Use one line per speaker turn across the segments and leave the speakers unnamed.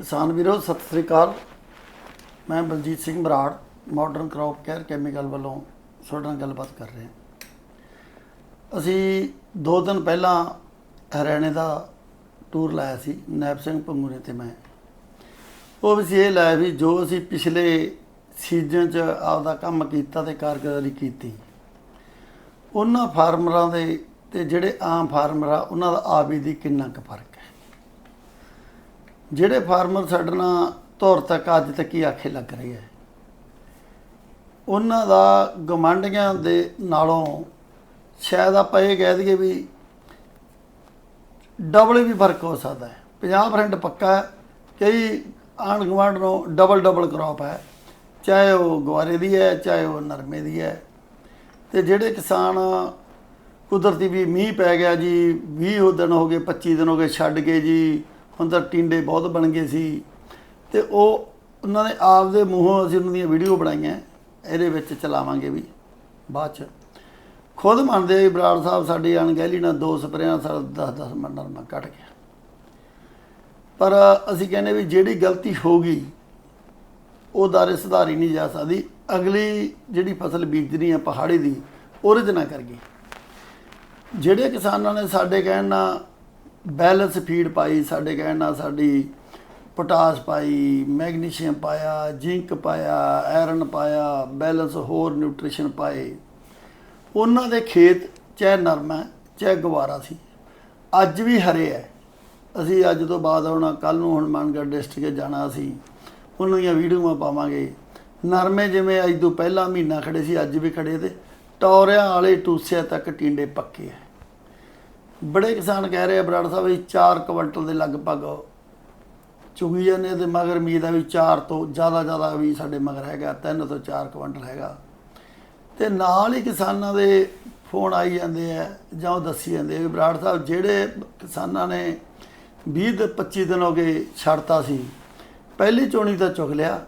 ਕਿਸਾਨ ਵੀਰੋ, ਸਤਿ ਸ੍ਰੀ ਅਕਾਲ। ਮੈਂ Baljit Singh Brar modern crop care chemical ਵੱਲੋਂ ਤੁਹਾਡੇ ਨਾਲ ਗੱਲਬਾਤ ਕਰ ਰਹੇ। ਹਾਂ ਅਸੀਂ ਦੋ ਦਿਨ ਪਹਿਲਾਂ ਹਰਿਆਣੇ ਦਾ ਟੂਰ ਲਾਇਆ ਸੀ, ਨੈਬ ਸਿੰਘ ਪੰਗੂਰੇ ਤੇ ਮੈਂ। ਉਹ ਵੀ ਸੀ ਇਹ ਲਾਇਆ ਵੀ ਜੋ ਅਸੀਂ ਪਿਛਲੇ ਸੀਜ਼ਨ 'ਚ ਆਪਦਾ ਕੰਮ ਕੀਤਾ ਤੇ ਕਾਰਗੁਜ਼ਾਰੀ ਕੀਤੀ। ਉਹਨਾਂ ਫਾਰਮਰਾਂ ਦੇ ਤੇ ਜਿਹੜੇ ਆਮ ਫਾਰਮਰ ਆ, ਉਹਨਾਂ ਦਾ ਆਪ ਦੀ ਕਿੰਨਾ ਕੁ ਫ਼ਰਕ ਜਿਹੜੇ ਫਾਰਮਰ ਸਾਡੇ ਨਾਲ ਧੌਰ ਤੱਕ ਅੱਜ ਤੱਕ ਹੀ ਆਖੇ ਲੱਗ ਰਹੇ ਹੈ ਉਹਨਾਂ ਦਾ ਗਮੰਡੀਆਂ ਦੇ ਨਾਲੋਂ ਸ਼ਾਇਦ ਆਪਾਂ ਇਹ ਕਹਿ ਦਈਏ ਵੀ ਡਬਲ ਵੀ ਫ਼ਰਕ ਹੋ ਸਕਦਾ ਹੈ। 50% ਪੱਕਾ ਹੈ। ਕਈ ਆਂਢ ਗੁਆਂਢ ਨੂੰ ਡਬਲ ਡਬਲ ਕ੍ਰੌਪ ਹੈ। ਚਾਹੇ ਉਹ ਗਵਾਰੇ ਦੀ ਹੈ, ਚਾਹੇ ਉਹ ਨਰਮੇ ਦੀ ਹੈ। ਤੇ ਜਿਹੜੇ ਕਿਸਾਨ ਕੁਦਰਤੀ ਵੀ ਮੀਂਹ ਪੈ ਗਿਆ ਜੀ 20 ਦਿਨ ਹੋ ਗਏ 25 ਦਿਨ ਹੋ ਗਏ, ਛੱਡ ਗਏ ਜੀ ਹੁਣ ਤਾਂ ਟਿੰਡੇ ਬਹੁਤ ਬਣ ਗਏ ਸੀ ਤੇ ਉਹ ਉਹਨਾਂ ਨੇ ਆਪ ਦੇ ਮੂੰਹੋਂ ਅਸੀਂ ਉਹਨਾਂ ਦੀਆਂ ਵੀਡੀਓ ਬਣਾਈਆਂ, ਇਹਦੇ ਵਿੱਚ ਚਲਾਵਾਂਗੇ ਵੀ, ਬਾਅਦ ਚ। ਖੁਦ ਮੰਨਦੇ ਆ ਵੀ ਬਰਾੜ ਸਾਹਿਬ ਸਾਡੀ ਅਣਗਹਿਲੀ ਨਾਲ ਦੋ ਸਪਰੇਆਂ ਸਾਡਾ 10 10 ਮਣ ਨਰਮਾ ਕੱਟ ਗਿਆ। ਪਰ ਅਸੀਂ ਕਹਿੰਦੇ ਵੀ ਜਿਹੜੀ ਗਲਤੀ ਹੋ ਗਈ, ਉਹ ਦਾਰੇ ਸੁਧਾਰੀ ਨਹੀਂ ਜਾ ਸਕਦੀ। ਅਗਲੀ ਜਿਹੜੀ ਫਸਲ ਬੀਜਣੀ ਆ ਪਹਾੜੀ ਦੀ, ਉਹਦੇ 'ਚ ਨਾ ਕਰ ਗਈ। ਜਿਹੜੇ ਕਿਸਾਨਾਂ ਨੇ ਸਾਡੇ ਕਹਿਣ ਨਾਲ ਬੈਲੈਂਸ ਫੀਡ ਪਾਈ, ਸਾਡੇ ਕਹਿਣ ਨਾਲ ਸਾਡੀ ਪੋਟਾਸ ਪਾਈ, ਮੈਗਨੀਸ਼ੀਅਮ ਪਾਇਆ, ਜ਼ਿੰਕ ਪਾਇਆ, ਆਇਰਨ ਪਾਇਆ, ਬੈਲੈਂਸ ਹੋਰ ਨਿਊਟ੍ਰੀਸ਼ਨ ਪਾਏ। ਉਹਨਾਂ ਦੇ ਖੇਤ ਚਾਹੇ ਨਰਮਾ ਚਾਹੇ ਗਵਾਰਾ ਸੀ। ਅੱਜ ਵੀ ਹਰੇ ਹੈ। ਅਸੀਂ ਅੱਜ ਤੋਂ ਬਾਅਦ ਆਉਣਾ ਕੱਲ ਨੂੰ ਹੁਣ ਮਾਨਗੜ ਡਿਸਟ੍ਰਿਕਟ ਜਾਣਾ ਅਸੀਂ ਉਹਨਾਂ ਦੀਆਂ ਵੀਡੀਓਆਂ ਪਾਵਾਂਗੇ। ਨਰਮੇ ਜਿਵੇਂ ਅੱਜ ਤੋਂ ਪਹਿਲਾਂ ਮਹੀਨਾ ਖੜੇ ਸੀ, ਅੱਜ ਵੀ ਖੜੇ ਤੇ ਟੌਰਿਆਂ ਵਾਲੇ ਟੂਸਿਆਂ ਤੱਕ ਟਿੰਡੇ ਪੱਕੇ ਹੈ। ਬੜੇ ਕਿਸਾਨ ਕਹਿ ਰਹੇ ਆ ਬਰਾੜ ਸਾਹਿਬ ਇਹ 4 ਕੁਇੰਟਲ ਦੇ ਲਗਭਗ ਚੁਗੀ ਜਾਂਦੇ ਤੇ ਮਗਰ ਉਮੀਦ ਆ ਵੀ 4 ਤੋਂ ਜ਼ਿਆਦਾ ਜ਼ਿਆਦਾ ਵੀ ਸਾਡੇ ਮਗਰ ਹੈਗਾ 3 ਤੋਂ 4 ਕੁਇੰਟਲ ਹੈਗਾ। ਤੇ ਨਾਲ ਹੀ ਕਿਸਾਨਾਂ ਦੇ ਫੋਨ ਆਈ ਜਾਂਦੇ ਆ ਜਾਂ ਉਹ ਦੱਸੀ ਜਾਂਦੇ ਆ ਵੀ ਬਰਾੜ ਸਾਹਿਬ ਜਿਹੜੇ ਕਿਸਾਨਾਂ ਨੇ 20 ਤੇ 25 ਦਿਨ ਹੋ ਗਏ ਛੱਡਤਾ ਸੀ, ਪਹਿਲੀ ਚੋਣੀ ਤਾਂ ਚੁਗ ਲਿਆ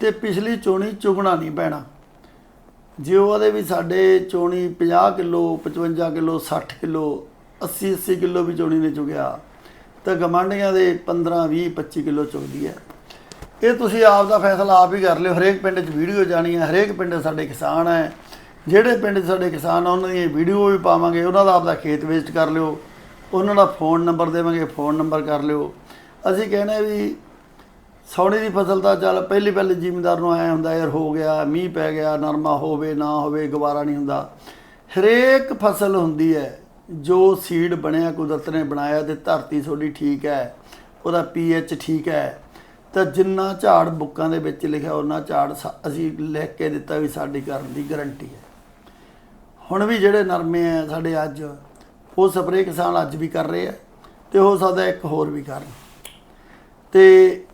ਤੇ ਪਿਛਲੀ ਚੋਣੀ ਚੁਗਣਾ ਨਹੀਂ ਪੈਣਾ। ਜੇ ਉਹਦੇ ਵੀ ਸਾਡੇ ਚੋਣੀ 50 ਕਿਲੋ 55 ਕਿਲੋ 60 ਕਿਲੋ 80 80 ਕਿਲੋ ਵੀ ਚੋਣੀ ਨੇ ਚੁਗਿਆ। ਤਾਂ ਗਮਾਂਡੀਆਂ ਦੇ 15 20 25 ਕਿਲੋ ਚੁਗਦੀ ਹੈ। ਇਹ ਤੁਸੀਂ ਆਪ ਦਾ ਫੈਸਲਾ ਆਪ ਹੀ ਕਰ ਲਿਓ। ਹਰੇਕ ਪਿੰਡ 'ਚ ਵੀਡੀਓ ਜਾਣੀ ਹੈ। ਹਰੇਕ ਪਿੰਡ ਸਾਡੇ ਕਿਸਾਨ ਹੈ। ਜਿਹੜੇ ਪਿੰਡ 'ਚ ਸਾਡੇ ਕਿਸਾਨ ਆ, ਉਹਨਾਂ ਦੀ ਵੀਡੀਓ ਵੀ ਪਾਵਾਂਗੇ। ਉਹਨਾਂ ਦਾ ਆਪਦਾ ਖੇਤ ਵੇਸਟ ਕਰ ਲਿਓ। ਉਹਨਾਂ ਦਾ ਫੋਨ ਨੰਬਰ ਦੇਵਾਂਗੇ। ਫੋਨ ਨੰਬਰ ਕਰ ਲਿਓ। ਅਸੀਂ ਕਹਿੰਦੇ ਵੀ ਸੌਣੀ ਦੀ ਫਸਲ ਤਾਂ ਚੱਲ ਪਹਿਲੀ ਪਹਿਲੀ ਜ਼ਿਮੀਂਦਾਰ ਨੂੰ ਆਇਆ ਹੁੰਦਾ, ਯਾਰ ਹੋ ਗਿਆ, ਮੀਂਹ ਪੈ ਗਿਆ, ਨਰਮਾ ਹੋਵੇ, ਨਾ ਹੋਵੇ, ਗਵਾਰਾ ਨਹੀਂ ਹੁੰਦਾ। ਹਰੇਕ ਫਸਲ ਹੁੰਦੀ ਹੈ। ਜੋ ਸੀਡ ਬਣਿਆ, ਕੁਦਰਤ ਨੇ ਬਣਾਇਆ ਤੇ ਧਰਤੀ ਤੁਹਾਡੀ ਠੀਕ ਹੈ, ਉਹਦਾ ਪੀਐਚ ਠੀਕ ਹੈ। ਤਾਂ ਜਿੰਨਾ ਝਾੜ ਬੁੱਕਾਂ ਦੇ ਵਿੱਚ ਲਿਖਿਆ ਉਹਨਾਂ ਝਾੜ ਸਾ- ਅਸੀਂ ਲਿਖ ਕੇ ਦਿੱਤਾ ਵੀ ਸਾਡੀ ਕਰਨ ਦੀ ਗਾਰੰਟੀ ਹੈ। ਹੁਣ ਵੀ ਜਿਹੜੇ ਨਰਮੇ ਆ ਸਾਡੇ ਅੱਜ, ਉਹ ਸਪਰੇਅ ਕਿਸਾਨ ਅੱਜ ਵੀ ਕਰ ਰਹੇ ਆ ਤੇ ਹੋ ਸਕਦਾ ਇੱਕ ਹੋਰ ਵੀ ਕਰਨ। ਤੇ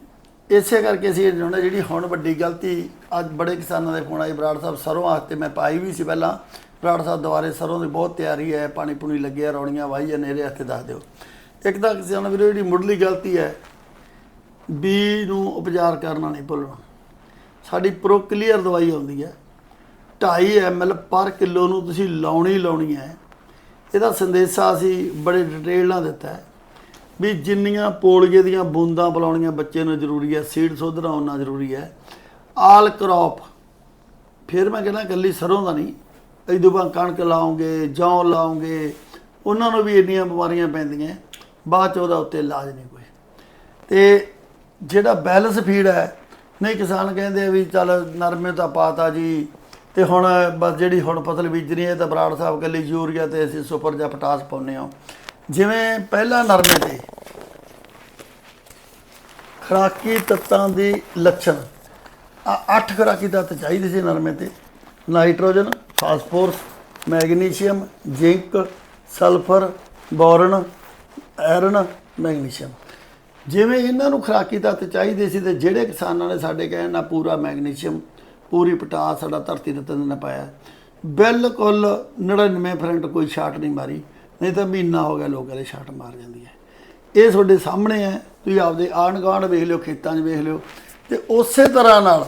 ਇਸੇ ਕਰਕੇ ਅਸੀਂ ਇਹ ਚਾਹੁੰਦੇ ਜਿਹੜੀ ਹੁਣ ਵੱਡੀ ਗਲਤੀ ਅੱਜ ਬੜੇ ਕਿਸਾਨਾਂ ਦੇ ਫੋਨ ਆਏ, ਬਰਾੜ ਸਾਹਿਬ ਸਰੋਂ ਵਾਸਤੇ ਮੈਂ ਪਾਈ ਵੀ ਸੀ ਪਹਿਲਾਂ ਬਰਾੜ ਸਾਹਿਬ ਦੁਆਰੇ ਸਰੋਂ ਦੀ ਬਹੁਤ ਤਿਆਰੀ ਹੈ, ਪਾਣੀ ਪੂਣੀ ਲੱਗਿਆ, ਰੌਣੀਆਂ ਵਾਹੀ ਜਾਂਦੇ ਇਹਦੇ ਹੱਥੇ ਦੱਸ ਦਿਓ। ਇੱਕ ਤਾਂ ਕਿਸੇ ਨਾਲ ਵੀਰੋ ਜਿਹੜੀ ਮੁੱਢਲੀ ਗਲਤੀ ਹੈ ਬੀ ਨੂੰ ਉਪਚਾਰ ਕਰਨਾ ਨਹੀਂ ਭੁੱਲਣਾ। ਸਾਡੀ ਪ੍ਰੋ ਕਲੀਅਰ ਦਵਾਈ ਆਉਂਦੀ ਹੈ 2.5 ml ਪਰ ਕਿਲੋ ਨੂੰ ਤੁਸੀਂ ਲਾਉਣੀ ਲਾਉਣੀ ਹੈ। ਇਹਦਾ ਸੰਦੇਸ਼ਾ ਅਸੀਂ ਬੜੇ ਡਿਟੇਲ ਨਾਲ ਦਿੱਤਾ ਵੀ ਜਿੰਨੀਆਂ ਪੋਲਗੇ ਦੀਆਂ ਬੂੰਦਾਂ ਬੁਲਾਉਣੀਆਂ ਬੱਚੇ ਨੂੰ ਜ਼ਰੂਰੀ ਹੈ ਸੀਡ ਸੋਧਣਾ ਉਹਨਾਂ ਜ਼ਰੂਰੀ ਹੈ। ਆਲ ਕ੍ਰੌਪ ਫਿਰ ਮੈਂ ਕਹਿੰਦਾ ਇਕੱਲੀ ਸਰੋਂ ਦਾ ਨਹੀਂ ਇਦੋਂ ਬਾਅਦ ਕਣਕ ਲਾਉਂਗੇ, ਜੌਂ ਲਾਉਂਗੇ, ਉਹਨਾਂ ਨੂੰ ਵੀ ਇੰਨੀਆਂ ਬਿਮਾਰੀਆਂ ਪੈਂਦੀਆਂ। ਬਾਅਦ ਚ ਉਹਦਾ ਉੱਤੇ ਇਲਾਜ ਨਹੀਂ ਕੋਈ। ਤੇ ਜਿਹੜਾ ਬੈਲੈਂਸ ਫੀਡ ਹੈ, ਨਹੀਂ ਕਿਸਾਨ ਕਹਿੰਦੇ ਵੀ ਚੱਲ ਨਰਮੇ ਤਾਂ ਪਾਤਾ ਜੀ, ਤੇ ਹੁਣ ਬਸ ਜਿਹੜੀ ਹੁਣ ਫਸਲ ਬੀਜਣੀ ਹੈ ਤਾਂ ਬਰਾੜ ਸਾਹਿਬ ਕੱਲੀ ਯੂਰੀਆ ਤੇ ਅਸੀਂ ਸੁਪਰ ਜਾਂ ਪਟਾਸ ਪਾਉਂਦੇ ਹਾਂ। ਜਿਵੇਂ ਪਹਿਲਾਂ ਨਰਮੇ ਤੇ ਖਰਾਕੀ ਤੱਤਾਂ ਦੀ ਲੱਛਣ। ਆ ਅੱਠ ਖਰਾਕੀ ਤੱਤ ਚਾਹੀਦੇ ਸੀ ਨਰਮੇ ਤੇ, nitrogen phosphorus, magnesium, zinc, sulphur, boron, iron, magnesium. ਜਿਵੇਂ ਇਹਨਾਂ ਨੂੰ ਖਰਾਕੀ ਤੱਤ ਚਾਹੀਦੇ ਸੀ ਤੇ ਜਿਹੜੇ ਕਿਸਾਨਾਂ ਨੇ ਸਾਡੇ ਕਹਿਣ ਨਾਲ ਪੂਰਾ ਮੈਗਨੀਸ਼ੀਅਮ, ਪੂਰੀ ਪਟਾਸ ਸਾਡਾ ਧਰਤੀ ਦੇ ਤੰਦ ਨੇ ਪਾਇਆ। ਬਿਲਕੁਲ 99% ਕੋਈ ਛਾਟ ਨਹੀਂ ਮਾਰੀ, ਨਹੀਂ ਤਾਂ ਮਹੀਨਾ ਹੋ ਗਿਆ ਲੋਕਾਂ ਦੇ ਛਾਟ ਮਾਰ ਜਾਂਦੀ ਹੈ। ਇਹ ਤੁਹਾਡੇ ਸਾਹਮਣੇ ਹੈ, ਤੁਸੀਂ ਆਪਦੇ ਆਂਢ ਗੁਆਂਢ ਵੇਖ ਲਿਓ, ਖੇਤਾਂ 'ਚ ਵੇਖ ਲਿਓ। ਤੇ ਉਸੇ ਤਰ੍ਹਾਂ ਨਾਲ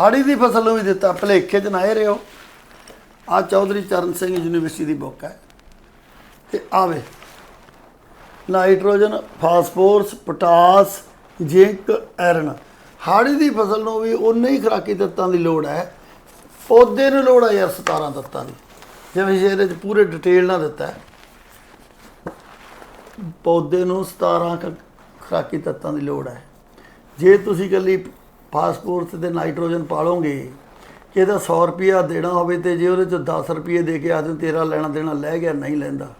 ਹਾੜੀ ਦੀ ਫਸਲ ਨੂੰ ਵੀ ਦਿੱਤਾ, ਭਲੇਖੇ 'ਚ ਨਾ ਇਹ ਰਿਓ ਆ ਚੌਧਰੀ ਚਰਨ ਸਿੰਘ ਯੂਨੀਵਰਸਿਟੀ ਦੀ ਬੁੱਕ ਹੈ। ਤੇ ਆਵੇ, nitrogen, phosphorus, potash, zinc iron ਹਾੜੀ ਦੀ ਫਸਲ ਨੂੰ ਵੀ ਉਨੇ ਹੀ ਖੁਰਾਕੀ ਤੱਤਾਂ ਦੀ ਲੋੜ ਹੈ। ਪੌਦੇ ਨੂੰ ਲੋੜ ਹੈ ਯਾਰ 17 ਤੱਤਾਂ ਦੀ। ਜਿਵੇਂ ਇਹਦੇ ਚ ਪੂਰੇ ਡਿਟੇਲ ਨਾਲ ਦਿੱਤਾ ਹੈ। ਪੌਦੇ ਨੂੰ 17 ਕ ਖੁਰਾਕੀ ਤੱਤਾਂ ਦੀ ਲੋੜ ਹੈ। ਜੇ ਤੁਸੀਂ ਇਕੱਲੀ ਫਾਸਫੋਰਸ ਤੇ ਨਾਈਟ੍ਰੋਜਨ ਪਾਲੋਗੇ ਕਿ ਇਹਦਾ 100 ਰੁਪਿਆ ਦੇਣਾ ਹੋਵੇ ਤੇ ਜੇ ਉਹਦੇ ਚ 10 ਰੁਪਏ ਦੇ ਕੇ ਆਦਮ ਤੇਰਾ ਲੈਣਾ ਦੇਣਾ ਲੈ ਗਿਆ, ਨਹੀਂ ਲੈਂਦਾ।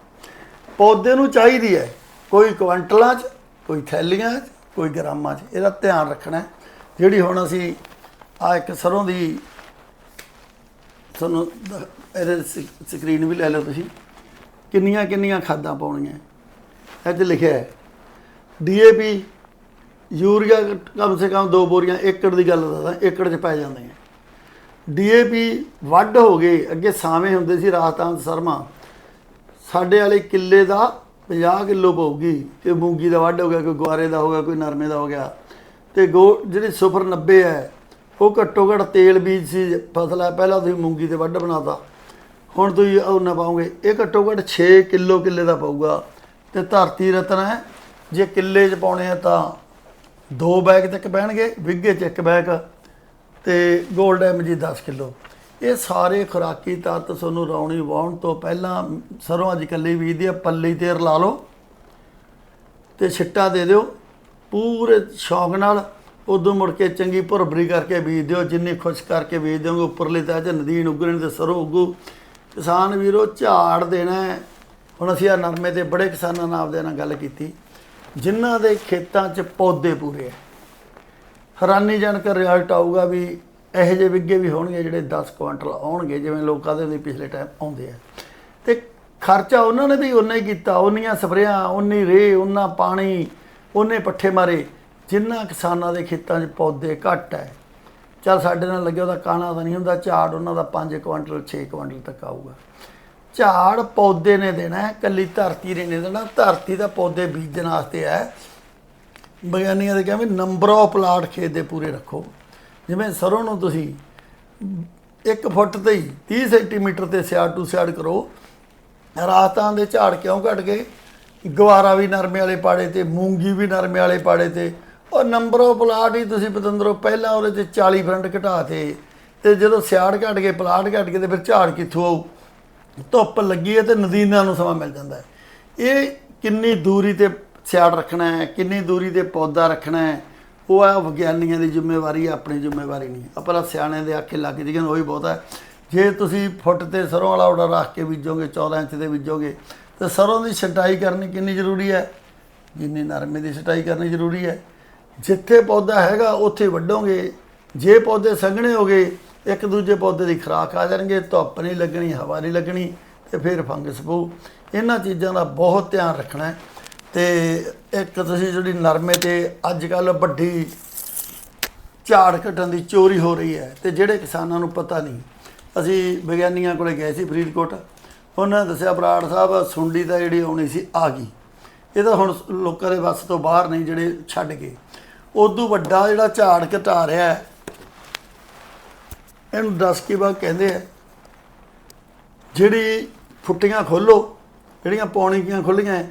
ਪੌਦੇ ਨੂੰ ਚਾਹੀਦੀ ਹੈ ਕੋਈ ਕੁਆਂਟਲਾਂ 'ਚ, ਕੋਈ ਥੈਲੀਆਂ 'ਚ, ਕੋਈ ਗ੍ਰਾਮਾਂ 'ਚ। ਇਹਦਾ ਧਿਆਨ ਰੱਖਣਾ ਜਿਹੜੀ ਹੁਣ ਅਸੀਂ ਆ ਇੱਕ ਸਰੋਂ ਦੀ ਤੁਹਾਨੂੰ ਇਹਦੇ ਸ- ਸਕਰੀਨ ਵੀ ਲੈ ਲਓ ਤੁਸੀਂ। ਕਿੰਨੀਆਂ ਕਿੰਨੀਆਂ ਖਾਦਾਂ ਪਾਉਣੀਆਂ। ਇਹ 'ਚ ਲਿਖਿਆ ਹੈ, ਡੀਏਪੀ, ਯੂਰੀਆ ਕਮ ਸੇ ਕਮ ਦੋ ਬੋਰੀਆਂ, ਏਕੜ ਦੀ ਗੱਲ ਦੱਸਾਂ ਏਕੜ 'ਚ ਪੈ ਜਾਂਦੀਆਂ। ਡੀਏਪੀ ਵੱਢ ਹੋ ਗਏ, ਅੱਗੇ ਸਾਵੇਂ ਹੁੰਦੇ ਸੀ ਰਾਜਸਥਾਨ ਸਰਮਾ। ਸਾਡੇ ਵਾਲੇ ਕਿੱਲੇ ਦਾ 50 ਕਿਲੋ ਪਊਗੀ ਕਿ ਮੂੰਗੀ ਦਾ ਵੱਢ ਹੋ ਗਿਆ, ਕੋਈ ਗੁਆਰੇ ਦਾ ਹੋ ਗਿਆ, ਕੋਈ ਨਰਮੇ ਦਾ ਹੋ ਗਿਆ। ਤੇ ਗੋ, ਜਿਹੜੀ ਸੁਪਰ 90 ਹੈ, ਉਹ ਘੱਟੋ ਘੱਟ ਤੇਲ ਬੀਜ ਸੀ, ਫਸਲ ਹੈ, ਪਹਿਲਾਂ ਤੁਸੀਂ ਮੂੰਗੀ ਤੇ ਵੱਢ ਬਣਾਤਾ। ਹੁਣ ਤੁਸੀਂ ਉਹ ਨਾ ਪਾਓਗੇ, ਇਹ ਘੱਟੋ ਘੱਟ 6 ਕਿਲੋ ਕਿੱਲੇ ਦਾ ਪਊਗਾ। ਤੇ ਧਰਤੀ ਰਤਨ ਹੈ, ਜੇ ਕਿੱਲੇ 'ਚ ਪਾਉਣੇ ਆ ਤਾਂ ਦੋ ਬੈਗ ਤੱਕ ਪੈਣਗੇ ਵਿੱਗੇ 'ਚ ਇੱਕ ਬੈਗ। ਤੇ 골ਡ ਐਮ ਜੀ 10 ਕਿਲੋ। ਇਹ ਸਾਰੇ ਖੁਰਾਕੀ ਤੱਤ ਤੁਹਾਨੂੰ ਰੌਣੀ ਵਾਉਣ ਤੋਂ ਪਹਿਲਾਂ ਸਰੋਂ ਅੱਜ ਕੱਲੀ ਬੀਜਦੀ ਆ, ਪੱਲੀ ਤੇ ਰਲਾ ਲਓ ਤੇ ਛਿੱਟਾ ਦੇ ਦਿਓ, ਪੂਰੇ ਸ਼ੌਂਕ ਨਾਲ ਉਦੋਂ ਮੁੜ ਕੇ ਚੰਗੀ ਭੁਰਬਰੀ ਕਰਕੇ ਬੀਜ ਦਿਓ, ਜਿੰਨੀ ਖੁਸ਼ ਕਰਕੇ ਬੀਜ ਦਿਓਗੇ, ਉੱਪਰਲੇ ਤਾਂ ਚ ਨਦੀਨ ਉਗਰਣ ਤੇ ਸਰੋਂ ਉਗੂ। ਕਿਸਾਨ ਵੀਰੋ, ਝਾੜ ਦੇਣਾ ਹੁਣ ਅਸੀਂ ਆ ਨਰਮੇ ਤੇ ਬੜੇ ਕਿਸਾਨਾਂ ਨਾਲ ਆਪਦੇ ਨਾਲ ਗੱਲ ਕੀਤੀ। ਜਿਨ੍ਹਾਂ ਦੇ ਖੇਤਾਂ 'ਚ ਪੌਦੇ ਪੂਰੇ ਹੈ ਹੈਰਾਨੀਜਨਕ ਰਿਜ਼ਲਟ ਆਊਗਾ ਵੀ ਇਹੋ ਜਿਹੇ ਵਿੱਗੇ ਵੀ ਹੋਣਗੇ ਜਿਹੜੇ 10 ਕੁਆਂਟਲ ਆਉਣਗੇ, ਜਿਵੇਂ ਲੋਕਾਂ ਦੇ ਵੀ ਪਿਛਲੇ ਟਾਈਮ ਆਉਂਦੇ ਆ। ਤੇ ਖਰਚਾ ਉਹਨਾਂ ਨੇ ਵੀ ਉਨਾ ਹੀ ਕੀਤਾ ਉਨੀਆਂ ਸਪਰੇਆਂ ਉਨੀ ਰੇ ਉਨਾ ਪਾਣੀ ਉਹਨੇ ਪੱਠੇ ਮਾਰੇ। ਜਿਨ੍ਹਾਂ ਕਿਸਾਨਾਂ ਦੇ ਖੇਤਾਂ 'ਚ ਪੌਦੇ ਘੱਟ ਹੈ ਚਲ ਸਾਡੇ ਨਾਲ ਲੱਗਿਆ ਉਹਦਾ ਕਾਣਾ ਤਾਂ ਨਹੀਂ ਹੁੰਦਾ, ਝਾੜ ਉਹਨਾਂ ਦਾ 5 ਕੁਆਂਟਲ 6 ਕੁਆਂਟਲ ਤੱਕ ਆਊਗਾ। ਝਾੜ ਪੌਦੇ ਨੇ ਦੇਣਾ ਹੈ ਕੱਲੀ ਧਰਤੀ ਨੇ ਦੇਣਾ, ਧਰਤੀ ਦਾ ਪੌਦੇ ਬੀਜਣ ਵਾਸਤੇ ਹੈ ਵਿਗਿਆਨੀਆਂ ਦੇ ਕਹਿੰਦੇ ਨੰਬਰ ਆਫ ਪਲਾਟ ਖੇਤ ਦੇ ਪੂਰੇ ਰੱਖੋ। ਜਿਵੇਂ ਸਰੋਂ ਨੂੰ ਤੁਸੀਂ 1 ਫੁੱਟ ਤੇ ਹੀ 30 ਸੈਂਟੀਮੀਟਰ ਤੇ ਸਿਆੜ ਟੂ ਸਿਆੜ ਕਰੋ, ਰਾਤਾਂ ਦੇ ਝਾੜ ਕਿਉਂ ਘਟ ਗਏ? ਗਵਾਰਾ ਵੀ ਨਰਮੇ ਵਾਲੇ ਪਾੜੇ ਤੇ, ਮੂੰਗੀ ਵੀ ਨਰਮੇ ਵਾਲੇ ਪਾੜੇ ਤੇ ਉਹ ਨੰਬਰ ਆਫ ਪਲਾਟ ਹੀ ਤੁਸੀਂ ਪਤੰਦਰੋ ਪਹਿਲਾਂ ਉਹਦੇ ਚ 40 ਫਰੰਟ ਘਟਾਤੇ ਤੇ ਜਦੋਂ ਸਿਆੜ ਘਟ ਗਏ ਪਲਾਟ ਘਟ ਗਏ ਤੇ ਫਿਰ ਝਾੜ ਕਿੱਥੋਂ ਆਊ? ਧੁੱਪ ਲੱਗੀ ਹੈ ਤੇ ਨਦੀਨਾਂ ਨੂੰ ਸਮਾਂ ਮਿਲ ਜਾਂਦਾ ਹੈ। ਇਹ ਕਿੰਨੀ ਦੂਰੀ ਤੇ ਸਿਆੜ ਰੱਖਣਾ ਹੈ, ਕਿੰਨੀ ਦੂਰੀ ਤੇ ਪੌਦਾ ਰੱਖਣਾ ਹੈ, ਉਹ ਆ ਵਿਗਿਆਨੀਆਂ ਦੀ ਜ਼ਿੰਮੇਵਾਰੀ ਹੈ ਆਪਣੀ ਜ਼ਿੰਮੇਵਾਰੀ ਨਹੀਂ। ਆਪਣਾ ਸਿਆਣੇ ਦੇ ਆਖੇ ਲੱਗ ਜੀ ਉਹ ਹੀ ਬਹੁਤ ਹੈ ਜੇ ਤੁਸੀਂ ਫੁੱਟ ਤੇ ਸਰੋਂ ਵਾਲਾ ਆਰਡਰ ਰੱਖ ਕੇ ਬੀਜੋਗੇ 14 ਇੰਚ ਦੇ ਬੀਜੋਗੇ, ਤਾਂ ਸਰੋਂ ਦੀ ਛਟਾਈ ਕਰਨੀ ਕਿੰਨੀ ਜ਼ਰੂਰੀ ਹੈ? ਜਿੰਨੀ ਨਰਮੇ ਦੀ ਛਟਾਈ ਕਰਨੀ ਜ਼ਰੂਰੀ ਹੈ। ਜਿੱਥੇ ਪੌਦਾ ਹੈਗਾ, ਉੱਥੇ ਵੱਢੋਗੇ। ਜੇ ਪੌਦੇ ਸੰਘਣੇ ਹੋ ਗਏ, ਇੱਕ ਦੂਜੇ ਪੌਦੇ ਦੀ ਖੁਰਾਕ ਆ ਜਾਣਗੇ, ਧੁੱਪ ਨਹੀਂ ਲੱਗਣੀ, ਹਵਾ ਨਹੀਂ ਲੱਗਣੀ, ਤੇ ਫਿਰ ਫੰਗਸ ਪਊ। ਇਹਨਾਂ ਚੀਜ਼ਾਂ ਦਾ ਬਹੁਤ ਧਿਆਨ ਰੱਖਣਾ ਹੈ। ਤੇ ਇੱਕ ਤੁਸੀਂ ਜਿਹੜੀ ਨਰਮੇ ਤੇ ਅੱਜ ਕੱਲ ਵੱਡੀ ਝਾੜ ਕੱਟਣ ਦੀ ਚੋਰੀ ਹੋ ਰਹੀ ਹੈ ਤੇ ਜਿਹੜੇ ਕਿਸਾਨਾਂ ਨੂੰ ਪਤਾ ਨਹੀਂ। ਅਸੀਂ ਵਿਗਿਆਨੀਆਂ ਕੋਲੇ ਗਏ ਸੀ ਫਰੀਦਕੋਟ। ਉਹਨਾਂ ਨੇ ਦੱਸਿਆ, ਬਰਾੜ ਸਾਹਿਬ, ਸੁੰਡੀ ਤਾਂ ਜਿਹੜੀ ਆਉਣੀ ਸੀ, ਆ ਗਈ। ਇਹ ਤਾਂ ਹੁਣ ਲੋਕਾਂ ਦੇ ਵੱਸ ਤੋਂ ਬਾਹਰ ਨਹੀਂ ਜਿਹੜੇ ਛੱਡ ਗਏ। ਉਦੋਂ ਵੱਡਾ ਜਿਹੜਾ ਝਾੜ ਘਟਾ ਰਿਹਾ ਹੈ, ਇਹਨੂੰ ਦਸ ਕੀ ਬਾਗ ਕਹਿੰਦੇ ਆ, ਜਿਹੜੀ ਫੁੱਟੀਆਂ ਖੋਲੋ, ਜਿਹੜੀਆਂ ਪੌਣੀਆਂ ਖੁੱਲੀਆਂ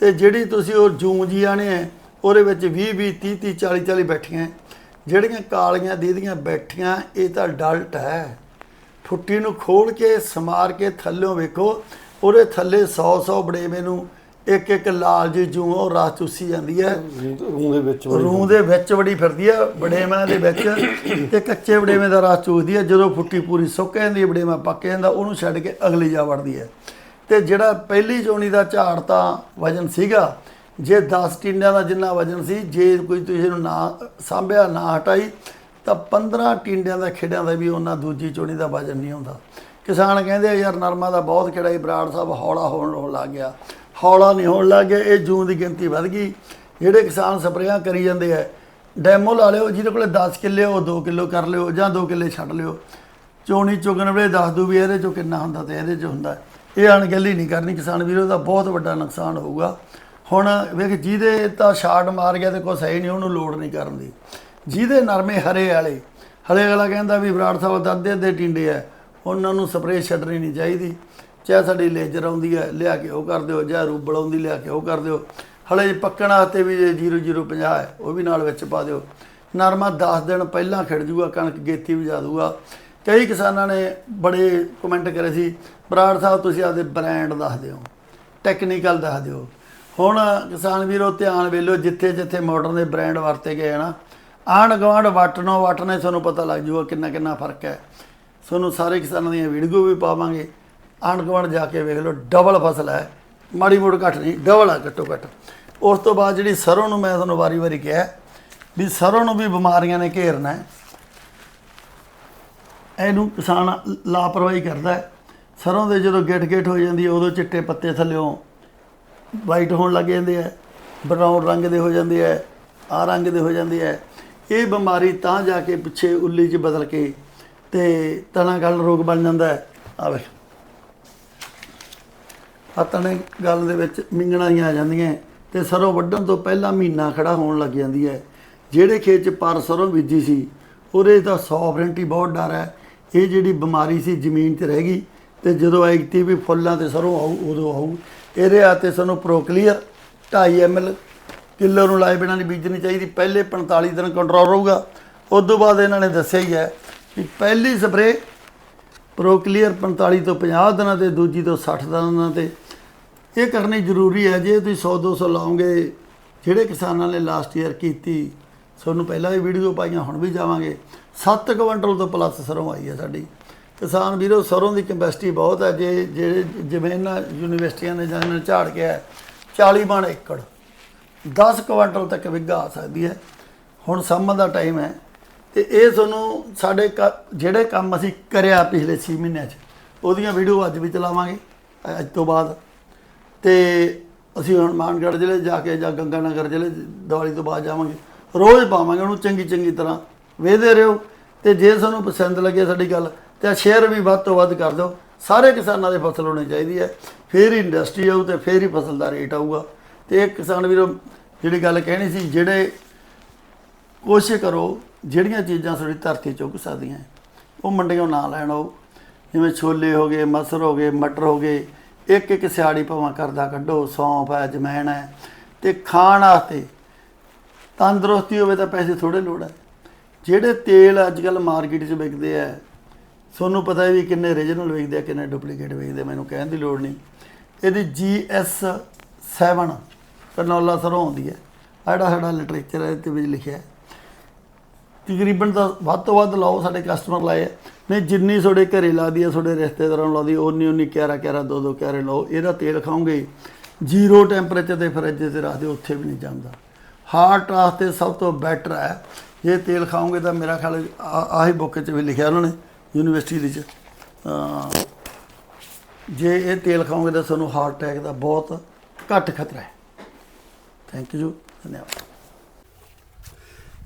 ਤੇ ਜਿਹੜੀ ਤੁਸੀਂ ਉਹ ਜੂੰਜੀਆਂ ਨੇ ਹੈ, ਉਹਦੇ ਵਿੱਚ 20 20 30 30 40 40 ਬੈਠੀਆਂ। ਹੈ। ਜਿਹੜੀਆਂ ਕਾਲੀਆਂ ਦੀਦੀਆਂ ਬੈਠੀਆਂ ਇਹ ਤਾਂ ਡਲਟ ਹੈ। ਫੁੱਟੀ ਨੂੰ ਖੋਲ ਕੇ ਸਮਾਰ ਕੇ ਥੱਲਿਓਂ ਵੇਖੋ ਉਹਦੇ ਥੱਲੇ 100 100 ਬੜੇਵੇਂ ਨੂੰ ਇੱਕ ਇੱਕ ਲਾਲ ਜੀ ਜੂੰ ਉਹ ਰਾਤ ਚੂਸੀ ਜਾਂਦੀ ਹੈ।
ਰੂੰ ਦੇ ਵਿੱਚ ਵੜੀ
ਰੂੰ ਦੇ ਵਿੱਚ ਬੜੀ ਫਿਰਦੀ ਆ ਬੜੇਵਾਂ ਦੇ ਵਿੱਚ। ਤੇ ਕੱਚੇ ਬੜੇਵੇਂ ਦਾ ਰਸ ਚੂਸਦੀ ਆ ਜਦੋਂ ਫੁੱਟੀ ਪੂਰੀ ਸੁੱਕ ਜਾਂਦੀ ਹੈ ਬੜੇਵਾਂ ਪੱਕ ਜਾਂਦਾ ਉਹਨੂੰ ਛੱਡ ਕੇ ਅਗਲੀ ਜਾ ਵੜਦੀ ਹੈ। ਤੇ ਜਿਹੜਾ ਪਹਿਲੀ ਚੋਣੀ ਦਾ ਝਾੜ ਤਾਂ ਵਜਨ ਸੀਗਾ, ਜੇ 10 ਟਿੰਡਿਆਂ ਦਾ ਜਿੰਨਾ ਵਜਨ ਸੀ, ਜੇ ਕੋਈ ਤੁਸੀਂ ਇਹਨੂੰ ਨਾ ਸਾਂਭਿਆ, ਨਾ ਹਟਾਈ, ਤਾਂ 15 ਟਿੰਡਿਆਂ ਦਾ ਖੇਡਾਂ ਦਾ ਵੀ ਉਹਨਾਂ ਦੂਜੀ ਚੋਣੀ ਦਾ ਵਜਨ ਨਹੀਂ ਹੁੰਦਾ। ਕਿਸਾਨ ਕਹਿੰਦੇ ਯਾਰ ਨਰਮਾ ਦਾ ਬਹੁਤ ਕਿਹੜਾ ਹੀ ਬਰਾੜ ਸਾਹਿਬ ਹੌਲਾ ਹੋਣ ਲੱਗ ਗਿਆ। ਹੌਲਾ ਨਹੀਂ ਹੋਣ ਲੱਗ ਗਿਆ, ਇਹ ਜੂਨ ਦੀ ਗਿਣਤੀ ਵੱਧ ਗਈ। ਜਿਹੜੇ ਕਿਸਾਨ ਸਪਰੇਆਂ ਕਰੀ ਜਾਂਦੇ ਆ, ਡੈਮੋ ਲਾ ਲਿਓ, ਜਿਹਦੇ ਕੋਲੇ 10 ਕਿੱਲੇ ਉਹ 2 ਕਿਲੋ ਕਰ ਲਿਓ ਜਾਂ 2 ਕਿੱਲੇ ਛੱਡ ਲਿਓ। ਚੋਣੀ ਚੁਗਣ ਵੇਲੇ ਦੱਸ ਦੂ ਵੀ ਇਹਦੇ ਚੋਂ ਕਿੰਨਾ ਹੁੰਦਾ ਤੇ ਇਹਦੇ ਚੋਂ ਹੁੰਦਾ। ਇਹ ਅਣਗਹਿਲੀ ਨਹੀਂ ਕਰਨੀ ਕਿਸਾਨ ਵੀਰੋ ਦਾ ਬਹੁਤ ਵੱਡਾ ਨੁਕਸਾਨ ਹੋਊਗਾ। ਹੁਣ ਵੇਖ, ਜਿਹਦੇ ਤਾਂ ਸ਼ਾਟ ਮਾਰ ਗਿਆ ਤੇ ਕੋਈ ਸਹੀ ਨਹੀਂ, ਉਹਨੂੰ ਲੋਡ ਨਹੀਂ ਕਰਨ ਦੀ। ਜਿਹਦੇ ਨਰਮੇ ਹਰੇ ਵਾਲੇ, ਹਲੇ ਵਾਲਾ ਕਹਿੰਦਾ ਵੀ ਵਿਰਾਟ ਸਾਹਿਬ ਦਾ ਅੱਧੇ ਅੱਧੇ ਟਿੰਡੇ ਆ, ਉਹਨਾਂ ਨੂੰ ਸਪਰੇਅ ਛੱਡਣੀ ਨਹੀਂ ਚਾਹੀਦੀ। ਚਾਹੇ ਸਾਡੀ ਲੇਜਰ ਆਉਂਦੀ ਹੈ ਲਿਆ ਕੇ ਉਹ ਕਰ ਦਿਓ, ਜਾਂ ਰੂਬਲ ਆਉਂਦੀ, ਲਿਆ ਕੇ ਉਹ ਕਰ ਦਿਓ। ਹਲੇ ਪੱਕਣ ਵਾਸਤੇ ਵੀ 0050 ਹੈ, ਉਹ ਵੀ ਨਾਲ ਵਿੱਚ ਪਾ ਦਿਓ। ਨਰਮਾ 10 ਦਿਨ ਪਹਿਲਾਂ ਖਿੜ ਜੂਗਾ, ਕਣਕ ਗੇਤੀ ਵੀ ਜਾ ਦੂਗਾ ਕਈ ਕਿਸਾਨਾਂ ਨੇ ਬੜੇ ਕਮੈਂਟ ਕਰੇ ਸੀ, ਬਰਾੜ ਸਾਹਿਬ ਤੁਸੀਂ ਆਪਦੇ ਬ੍ਰਾਂਡ ਦੱਸ ਦਿਓ ਟੈਕਨੀਕਲ ਦੱਸ ਦਿਓ। ਹੁਣ ਕਿਸਾਨ ਵੀਰੋ, ਧਿਆਨ ਵੇਲੋ ਜਿੱਥੇ ਜਿੱਥੇ ਮਾਡਰਨ ਦੇ ਬ੍ਰਾਂਡ ਵਰਤੇ ਗਏ ਆ ਨਾ ਆਂਢ ਗੁਆਂਢ ਵਟਣੋਂ ਵਟਨੇ ਤੁਹਾਨੂੰ ਪਤਾ ਲੱਗ ਜੂਗਾ ਕਿੰਨਾ ਕਿੰਨਾ ਫ਼ਰਕ ਹੈ। ਤੁਹਾਨੂੰ ਸਾਰੇ ਕਿਸਾਨਾਂ ਦੀਆਂ ਵੀਡੀਓ ਵੀ ਪਾਵਾਂਗੇ। ਆਂਢ ਗੁਆਂਢ ਜਾ ਕੇ ਵੇਖ ਲਓ ਡਬਲ ਫਸਲ ਹੈ। ਮਾੜੀ ਮੋੜ ਘੱਟ ਨਹੀਂ ਡਬਲ ਹੈ ਘੱਟੋ ਘੱਟ। ਉਸ ਤੋਂ ਬਾਅਦ ਜਿਹੜੀ ਸਰੋਂ ਨੂੰ ਮੈਂ ਤੁਹਾਨੂੰ ਵਾਰੀ-ਵਾਰੀ ਕਿਹਾ, ਵੀ ਸਰੋਂ ਨੂੰ ਵੀ ਬਿਮਾਰੀਆਂ ਨੇ ਘੇਰਨਾ ਹੈ। ਇਹਨੂੰ ਕਿਸਾਨ ਲਾਪਰਵਾਹੀ ਕਰਦਾ ਹੈ। ਸਰੋਂ ਦੇ ਜਦੋਂ ਗਿੱਟ-ਗਿੱਟ ਹੋ ਜਾਂਦੀ ਹੈ, ਉਦੋਂ ਚਿੱਟੇ ਪੱਤੇ ਥੱਲਿਓਂ ਵਾਈਟ ਹੋਣ ਲੱਗ ਜਾਂਦੇ ਆ ਬਰਾਊਨ ਰੰਗ ਦੇ ਹੋ ਜਾਂਦੇ ਆ ਆ ਰੰਗ ਦੇ ਹੋ ਜਾਂਦੇ ਆ ਇਹ ਬਿਮਾਰੀ ਤਾਂ ਜਾ ਕੇ ਪਿੱਛੇ ਉੱਲੀ 'ਚ ਬਦਲ ਕੇ ਤੇ ਤਣਾ ਗਲ ਰੋਗ ਬਣ ਜਾਂਦਾ ਆਵੇ ਆ ਤਣੇ ਗਲ ਦੇ ਵਿੱਚ ਮਿੰਗਣਾਂ ਹੀ ਆ ਜਾਂਦੀਆਂ ਤੇ ਸਰੋਂ ਵੱਢਣ ਤੋਂ ਪਹਿਲਾਂ ਮਹੀਨਾ ਖੜਾ ਹੋਣ ਲੱਗ ਜਾਂਦੀ ਹੈ। ਜਿਹੜੇ ਖੇਤ 'ਚ ਪਰ ਸਰੋਂ ਬੀਜੀ ਸੀ ਉਹਦੇ ਤਾਂ 100% ਬਹੁਤ ਡਰ ਹੈ। ਇਹ ਜਿਹੜੀ ਬਿਮਾਰੀ ਸੀ ਜ਼ਮੀਨ 'ਤੇ ਰਹਿ ਗਈ ਤੇ ਜਦੋਂ ਐਗਤੀ ਵੀ ਫੁੱਲਾਂ ਤੇ ਸਰੋਂ ਆਊ, ਉਦੋਂ ਆਊ। ਇਹਦੇ ਆ ਆਤੇ ਸਾਨੂੰ ਪ੍ਰੋਕਲੀਅਰ 2.5 ml ਕਿਲੋ ਨੂੰ ਲਾਏ ਬਿਨਾਂ ਨਹੀਂ ਬੀਜਣੀ ਚਾਹੀਦੀ। ਪਹਿਲੇ 45 ਦਿਨ ਕੰਟਰੋਲ ਰਹੂਗਾ। ਉਸ ਤੋਂ ਬਾਅਦ ਇਹਨਾਂ ਨੇ ਦੱਸਿਆ ਹੀ ਹੈ ਕਿ ਪਹਿਲੀ ਸਪਰੇ ਪ੍ਰੋਕਲੀਅਰ 45 ਤੋਂ 50 ਦਿਨਾਂ ਤੇ, ਦੂਜੀ ਤੋਂ 60 ਦਿਨਾਂ ਤੇ। ਇਹ ਕਰਨੀ ਜ਼ਰੂਰੀ ਹੈ। ਜੇ ਤੁਸੀਂ 100 200 ਲਾਓਗੇ, ਜਿਹੜੇ ਕਿਸਾਨਾਂ ਨੇ ਲਾਸਟ ਈਅਰ ਕੀਤੀ, ਤੁਹਾਨੂੰ ਪਹਿਲਾਂ ਵੀ ਵੀਡੀਓ ਪਾਈਆਂ, ਹੁਣ ਵੀ ਜਾਵਾਂਗੇ। 7 ਕੁਇੰਟਲ ਤੋਂ ਪਲੱਸ ਸਰੋਂ ਆਈ ਹੈ ਸਾਡੀ। ਕਿਸਾਨ ਵੀਰੋ, ਸਰੋਂ ਦੀ ਕੈਪੈਸਿਟੀ ਬਹੁਤ ਹੈ। ਜੇ ਜਿਹੜੇ ਜਿਵੇਂ ਇਹਨਾਂ ਯੂਨੀਵਰਸਿਟੀਆਂ ਨੇ ਜਾਂ ਇਹਨਾਂ ਨੇ ਝਾੜ ਕੇ ਹੈ 40 ਬਣ ਏਕੜ। 10 ਕੁਇੰਟਲ ਤੱਕ ਵਿੱਗਾ ਆ ਸਕਦੀ ਹੈ। ਹੁਣ ਸਾਂਭਣ ਦਾ ਟਾਈਮ ਹੈ। ਤੇ ਇਹ ਤੁਹਾਨੂੰ ਸਾਡੇ ਕ- ਜਿਹੜੇ ਕੰਮ ਅਸੀਂ ਕਰਿਆ ਪਿਛਲੇ 6 ਮਹੀਨਿਆਂ 'ਚ, ਉਹਦੀਆਂ ਵੀਡੀਓ ਅੱਜ ਵੀ ਚਲਾਵਾਂਗੇ ਅੱਜ ਤੋਂ ਬਾਅਦ। ਤੇ ਅਸੀਂ ਹੁਣ ਮਾਨਗੜ੍ਹ ਜ਼ਿਲ੍ਹੇ ਜਾ ਕੇ ਜਾਂ ਗੰਗਾਨਗਰ ਜ਼ਿਲ੍ਹੇ 'ਚ ਦੀਵਾਲੀ ਤੋਂ ਬਾਅਦ ਜਾਵਾਂਗੇ। ਰੋਜ਼ ਪਾਵਾਂਗੇ ਉਹਨੂੰ ਚੰਗੀ ਚੰਗੀ ਤਰ੍ਹਾਂ। ਵੇਖਦੇ ਰਹੋ ਤੇ ਜੇ ਤੁਹਾਨੂੰ ਪਸੰਦ ਲੱਗੇ ਸਾਡੀ ਗੱਲ ਤੇ ਸ਼ੇਅਰ ਵੀ ਵੱਧ ਤੋਂ ਵੱਧ ਕਰ ਦਿਓ। ਸਾਰੇ ਕਿਸਾਨਾਂ ਦੇ ਫਸਲ ਹੋਣੀ ਚਾਹੀਦੀ ਹੈ। ਫੇਰ ਹੀ ਇੰਡਸਟਰੀ ਆਊ ਤੇ ਫੇਰ ਹੀ ਫਸਲ ਦਾ ਰੇਟ ਆਊਗਾ। ਤੇ ਇਹ ਕਿਸਾਨ ਵੀਰੋ, ਜਿਹੜੀ ਗੱਲ ਕਹਿਣੀ ਸੀ, ਜਿਹੜੇ ਕੋਸ਼ਿਸ਼ ਕਰੋ ਜਿਹੜੀਆਂ ਚੀਜ਼ਾਂ ਸਾਡੀ ਧਰਤੀ ਚੁੱਕ ਸਕਦੀਆਂ ਉਹ ਮੰਡੀਆਂ ਨਾ ਲੈਣ ਆਓ। ਜਿਵੇਂ ਛੋਲੇ ਹੋ ਗਏ, ਮਸਰ ਹੋ ਗਏ, ਮਟਰ ਹੋ ਗਏ ਇੱਕ ਇੱਕ ਸਿਆੜੀ ਭਾਵਾਂ ਕਰਦਾ ਕੱਢੋ, ਸੌਂਫ ਹੈ, ਜਮੈਣ ਹੈ ਤੇ ਖਾਣ ਵਾਸਤੇ ਤੰਦਰੁਸਤੀ ਹੋਵੇ ਤਾਂ ਪੈਸੇ ਥੋੜੇ ਲੋੜ ਹੈ। ਜਿਹੜੇ ਤੇਲ ਅੱਜ ਕੱਲ ਮਾਰਕੀਟ 'ਚ ਵਿਕਦੇ ਆ, ਤੁਹਾਨੂੰ ਪਤਾ ਵੀ ਕਿੰਨੇ ਰੀਜਨਲ ਵਿਕਦੇ ਆ, ਕਿੰਨੇ ਡੁਪਲੀਕੇਟ ਵਿਕਦੇ ਮੈਨੂੰ ਕਹਿਣ ਦੀ ਲੋੜ ਨਹੀਂ। ਇਹਦੀ GS 7 ਕਰਨੌਲਾ ਸਰੋਂ ਆਉਂਦੀ ਹੈ। ਆਹ ਸਾਡਾ ਲਿਟਰੇਚਰ ਹੈ ਤੇ ਵਿੱਚ ਲਿਖਿਆ ਹੈ। ਤਕਰੀਬਨ ਤਾਂ ਵੱਧ ਤੋਂ ਵੱਧ ਲਾਓ, ਸਾਡੇ ਕਸਟਮਰ ਲਾਏ ਆ। ਨਹੀਂ, ਜਿੰਨੀ ਤੁਹਾਡੇ ਘਰੇ ਲਾਦੀ ਹੈ ਤੁਹਾਡੇ ਰਿਸ਼ਤੇਦਾਰਾਂ ਨੂੰ ਲਾਦੀ ਉਨੀ ਉਨੀ ਕਿਆਰਾ ਕਿਆਰਾ, ਦੋ ਦੋ ਕਿਆਰੇ ਲਾਓ, ਇਹਦਾ ਤੇਲ ਖਾਓਗੇ, ਜ਼ੀਰੋ ਟੈਂਪਰੇਚਰ ਤੇ ਫਰਿੱਜ ਤੇ ਰੱਖ ਦਿਓ, ਉੱਥੇ ਵੀ ਨਹੀਂ ਜੰਮਦਾ ਹਾਰਟ ਵਾਸਤੇ ਸਭ ਤੋਂ ਬੈਟਰ ਹੈ ਜੇ ਤੇਲ ਖਾਓਗੇ ਤਾਂ ਮੇਰਾ ਖਿਆਲ ਆ- ਆਹੀ ਬੁੱਕ 'ਚ ਵੀ ਲਿਖਿਆ ਉਹਨਾਂ ਨੇ ਯੂਨੀਵਰਸਿਟੀ ਦੇ 'ਚ ਅਹ ਜੇ ਇਹ ਤੇਲ ਖਾਓਗੇ ਤਾਂ ਤੁਹਾਨੂੰ ਹਾਰਟ ਅਟੈਕ ਦਾ ਬਹੁਤ ਘੱਟ ਖਤਰਾ ਹੈ। ਥੈਂਕ ਯੂ ਧੰਨਵਾਦ।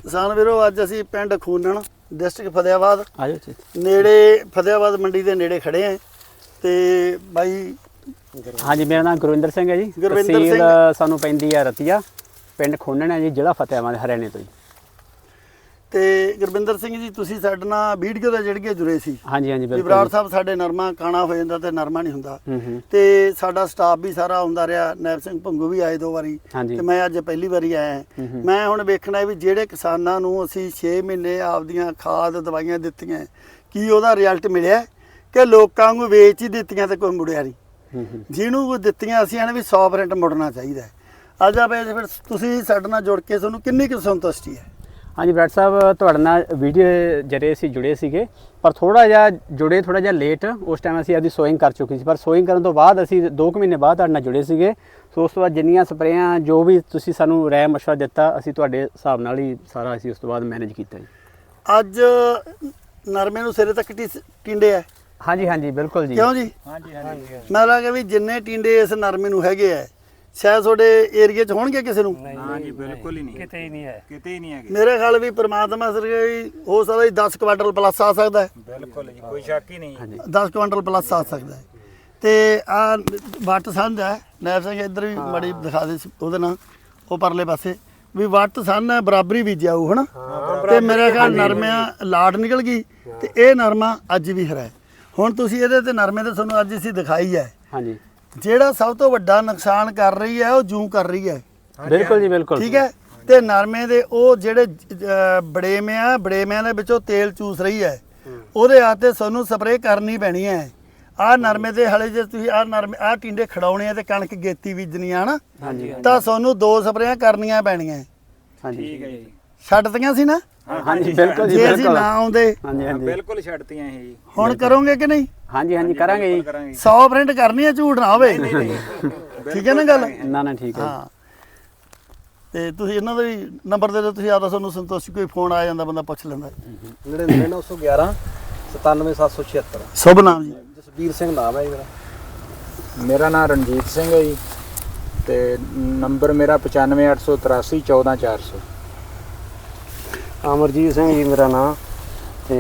ਕਿਸਾਨ ਵੀਰੋ ਅੱਜ ਅਸੀਂ ਪਿੰਡ ਖੂਨਣ ਡਿਸਟ੍ਰਿਕਟ ਫਤਿਆਬਾਦ।
ਆਜੋ ਜੀ।
ਨੇੜੇ ਫਤਿਆਬਾਦ ਮੰਡੀ ਦੇ ਨੇੜੇ ਖੜੇ ਆਂ ਤੇ ਬਾਈ
ਹਾਂਜੀ ਮੇਰਾ ਨਾਮ ਗੁਰਵਿੰਦਰ ਸਿੰਘ ਹੈ ਜੀ।
ਗੁਰਵਿੰਦਰ ਸਿੰਘ।
ਸਾਨੂੰ ਪੈਂਦੀ ਹੈ ਰਤੀਆ। ਪਿੰਡ ਖੋਨਣ ਜੀ ਜ਼ਿਲ੍ਹਾ ਫਤਿਆਬਾਦ ਹਰਿਆਣੇ ਤੋਂ ਜੀ।
ਤੇ ਗੁਰਵਿੰਦਰ ਸਿੰਘ ਜੀ ਤੁਸੀਂ ਸਾਡੇ ਨਾਲ ਵੀਡੀਓ ਦੇ ਜੜੀਏ ਜੁੜੇ ਸੀ।
ਹਾਂਜੀ ਹਾਂਜੀ ਬਿਲਕੁਲ।
ਬਰਾੜ
ਜੀ।
ਸਾਹਿਬ ਸਾਡੇ ਨਰਮਾ ਕਾਣਾ ਹੋ ਜਾਂਦਾ ਤੇ ਨਰਮਾ ਨਹੀਂ ਹੁੰਦਾ। ਤੇ ਸਾਡਾ ਸਟਾਫ ਵੀ ਸਾਰਾ ਆਉਂਦਾ ਰਿਹਾ। ਨੈਬ ਸਿੰਘ ਭੰਗੂ ਵੀ ਆਏ ਦੋ ਵਾਰੀ। ਤੇ ਮੈਂ ਅੱਜ ਪਹਿਲੀ ਵਾਰੀ ਆਇਆ। ਮੈਂ ਹੁਣ ਵੇਖਣਾ ਹੈ ਵੀ ਜਿਹੜੇ ਕਿਸਾਨਾਂ ਨੂੰ ਅਸੀਂ 6 ਮਹੀਨੇ ਆਪਦੀਆਂ ਖਾਦ ਦਵਾਈਆਂ ਦਿੱਤੀਆਂ ਕੀ ਉਹਦਾ ਰਿਜ਼ਲਟ ਮਿਲਿਆ ਕਿ ਲੋਕਾਂ ਨੂੰ ਵੇਚ ਹੀ ਦਿੱਤੀਆਂ ਤੇ ਕੋਈ ਮੁੜਿਆ ਨਹੀਂ। ਜਿਹਨੂੰ ਕੋਈ ਦਿੱਤੀਆਂ ਅਸੀਂ ਆਨੇ ਵੀ 100% ਮੁੜਨਾ ਚਾਹੀਦਾ ਅੱਜ ਆ ਫਿਰ ਤੁਸੀਂ ਸਾਡੇ ਨਾਲ ਜੁੜ ਕੇ ਤੁਹਾਨੂੰ ਕਿੰਨੀ ਕੁ ਸੰਤੁਸ਼ਟੀ ਹੈ?
ਹਾਂਜੀ ਬਰਾੜ ਸਾਹਿਬ ਤੁਹਾਡੇ ਨਾਲ ਵੀਡੀਓ ਜਰੇ ਅਸੀਂ ਜੁੜੇ ਸੀਗੇ ਪਰ ਥੋੜਾ ਜਿਹਾ ਜੁੜੇ ਥੋੜਾ ਜਿਹਾ ਲੇਟ ਉਸ ਟਾਈਮ ਅਸੀਂ ਆਪਦੀ ਸੋਇੰਗ ਕਰ ਚੁੱਕੀ ਸੀ। ਪਰ ਸੋਇੰਗ ਕਰਨ ਤੋਂ ਬਾਅਦ ਅਸੀਂ 2 ਮਹੀਨੇ ਬਾਅਦ ਤੁਹਾਡੇ ਨਾਲ ਜੁੜੇ ਸੀਗੇ। ਸੋ ਉਸ ਤੋਂ ਬਾਅਦ ਜਿੰਨੀਆਂ ਸਪਰੇਆਂ ਜੋ ਵੀ ਤੁਸੀਂ ਸਾਨੂੰ ਰਾਏ ਮਸ਼ਵਰਾ ਦਿੱਤਾ ਅਸੀਂ ਤੁਹਾਡੇ ਹਿਸਾਬ ਨਾਲ ਹੀ ਸਾਰਾ ਅਸੀਂ ਉਸ ਤੋਂ ਬਾਅਦ ਮੈਨੇਜ ਕੀਤਾ ਜੀ।
ਅੱਜ ਨਰਮੇ ਨੂੰ ਸਿਰੇ ਤੱਕ ਟਿੰਡੇ ਹੈ
ਹਾਂਜੀ ਹਾਂਜੀ ਬਿਲਕੁਲ ਜੀ।
ਕਿਉਂ ਜੀ?
ਹਾਂਜੀ ਹਾਂਜੀ।
ਮੈਂ ਲੱਗਾ ਵੀ ਜਿੰਨੇ ਟਿੰਡੇ ਇਸ ਨਰਮੇ ਨੂੰ ਹੈਗੇ ਆ ਸ਼ਾਇਦ ਤੁਹਾਡੇ ਏਰੀਆ 'ਚ ਹੋਣਗੇ ਕਿਸੇ ਨੂੰ?
ਹਾਂਜੀ ਬਿਲਕੁਲ ਹੀ ਨਹੀਂ।
ਕਿਤੇ ਹੀ ਨਹੀਂ ਹੈ।
ਕਿਤੇ ਹੀ ਨਹੀਂ ਹੈਗੇ।
ਮੇਰੇ ਖਿਆਲ ਵੀ ਪ੍ਰਮਾਤਮਾ ਸਰਗੇ ਵੀ ਹੋ ਸਕਦਾ ਜੀ 10 ਕੁਆਂਟਲ ਪਲੱਸ ਆ ਸਕਦਾ ਹੈ।
ਬਿਲਕੁਲ ਜੀ ਕੋਈ ਸ਼ੱਕ ਹੀ ਨਹੀਂ।
ਹਾਂਜੀ
10 ਕੁਆਂਟਲ ਪਲੱਸ ਆ ਸਕਦਾ ਹੈ। ਤੇ ਆ ਵੱਟ ਸੰਧ ਹੈ ਨੈਬ ਸਿੰਘ ਇੱਧਰ ਵੀ ਮੜੀ ਦਿਖਾ ਦੇ ਉਹਦੇ ਨਾਲ ਉਹ ਪਰਲੇ ਪਾਸੇ। ਵੀ ਵੱਟ ਸੰਨ ਹੈ ਬਰਾਬਰੀ ਬੀਜਿਆ ਉਹ ਹਨਾ? ਤੇ ਮੇਰੇ ਖਿਆਲ ਨਰਮਿਆਂ ਲਾਟ ਨਿਕਲ ਗਈ ਤੇ ਇਹ ਨਰਮਾ ਅੱਜ ਵੀ ਹਰਾ ਹੈ। ਹੁਣ ਤੁਸੀਂ ਇਹਦੇ ਤੇ ਨਰਮੇ ਤੇ ਤੁਹਾਨੂੰ ਅੱਜ ਅਸੀਂ ਦਿਖਾਈ ਹੈ।
ਹਾਂਜੀ।
ਜਿਹੜਾ ਸਭ ਤੋਂ ਵੱਡਾ ਨੁਕਸਾਨ ਕਰ ਰਹੀ ਹੈ ਉਹ ਜੂੰ ਕਰ ਰਹੀ ਹੈ।
ਬਿਲਕੁਲ ਜੀ ਬਿਲਕੁਲ।
ਠੀਕ ਹੈ? ਤੇ ਨਰਮੇ ਦੇ ਉਹ ਜਿਹੜੇ ਬੜੇਵੇਂ ਆ ਬੜੇਵਿਆਂ ਦੇ ਵਿੱਚੋਂ ਤੇਲ ਚੂਸ ਰਹੀ ਹੈ। ਉਹਦੇ ਆਤੇ ਸਾਨੂੰ ਸਪਰੇਅ ਕਰਨੀ ਪੈਣੀ ਹੈ। ਆਹ ਨਰਮੇ ਦੇ ਹਲੇ ਜੇ ਤੁਸੀਂ ਆਹ ਨਰਮੇ ਆਹ ਟਿੰਡੇ ਖੜਾਉਣੇ ਆ ਤੇ ਕਣਕ ਗੇਤੀ ਬੀਜਣੀ ਆ ਨਾ
ਹਾਂਜੀ।
ਤਾਂ ਸਾਨੂੰ ਦੋ ਸਪਰੇਆਂ ਕਰਨੀਆਂ ਪੈਣੀਆਂ।
ਹਾਂਜੀ।
ਠੀਕ ਹੈ ਜੀ।
ਛੱਡਤੀਆਂ ਸੀ ਨਾ?
ਹਾਂਜੀ ਬਿਲਕੁਲ ਜੀ
ਜੇ ਅਸੀਂ
ਬਿਲਕੁਲ।
ਨਾ ਆਉਂਦੇ।
ਹਾਂਜੀ ਹਾਂਜੀ।
ਬਿਲਕੁਲ ਛੱਡਤੀਆਂ ਇਹ ਜੀ।
ਹੁਣ ਕਰੋਗੇ ਕਿ ਨਹੀਂ?
ਹਾਂਜੀ ਹਾਂਜੀ ਕਰਾਂਗੇ ਜੀ।
ਕਰਾਂਗੇ।
100% ਕਰਨੀ ਹੈ ਝੂਠ ਨਾ ਹੋਵੇ। ਠੀਕ ਹੈ ਨਾ ਗੱਲ?
ਨਾ ਨਾ ਠੀਕ ਹੈ।
ਹਾਂ। ਤੇ ਤੁਸੀਂ ਇਹਨਾਂ ਦਾ ਵੀ ਨੰਬਰ ਦੇ ਦਿਓ ਤੁਸੀਂ ਆਦਾ ਤੁਹਾਨੂੰ ਸੰਤੋਸ਼ੀ ਕੋਈ ਫੋਨ ਆ ਜਾਂਦਾ ਬੰਦਾ ਪੁੱਛ ਲੈਂਦਾ।
99911 97776
ਸ਼ੁਭ ਨਾਮ ਜੀ।
ਜਸਬੀਰ ਸਿੰਘ ਨਾਮ ਹੈ ਜੀ ਮੇਰਾ।
ਮੇਰਾ ਨਾਮ ਰਣਜੀਤ ਸਿੰਘ ਹੈ ਜੀ ਤੇ ਨੰਬਰ ਮੇਰਾ 95883 14400
ਅਮਰਜੀਤ ਸਿੰਘ ਜੀ ਮੇਰਾ ਨਾਮ ਤੇ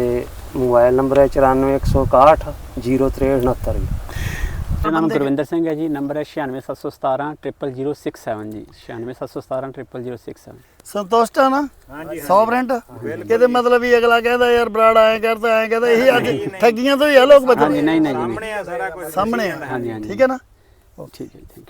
ਮੋਬਾਈਲ ਨੰਬਰ ਹੈ 94161 0369 ਜੀ।
ਮੇਰਾ ਨਾਮ ਗੁਰਵਿੰਦਰ ਸਿੰਘ ਹੈ ਜੀ ਨੰਬਰ ਹੈ 96717 00067 ਜੀ। 96717 00067
ਸੰਤੁਸ਼ਟ ਆ ਨਾ?
ਹਾਂਜੀ
100% ਕਿਤੇ ਮਤਲਬ ਵੀ ਅਗਲਾ ਕਹਿੰਦਾ ਯਾਰ ਬਰਾੜ ਐਂ ਕਰਦਾ ਐਂ ਕਹਿੰਦਾ ਇਹ ਅੱਜ ਠੱਗੀਆਂ ਤੋਂ ਹੀ ਆ ਲੋਕ ਬਚਦੇ
ਨਹੀਂ ਨਹੀਂ ਜੀ ਨਹੀਂ।
ਸਾਹਮਣੇ ਆ ਸਾਰਾ ਕੁਝ।
ਸਾਹਮਣੇ ਆ।
ਹਾਂਜੀ ਹਾਂਜੀ।
ਠੀਕ ਹੈ ਨਾ?
ਠੀਕ ਹੈ ਥੈਂਕ ਯੂ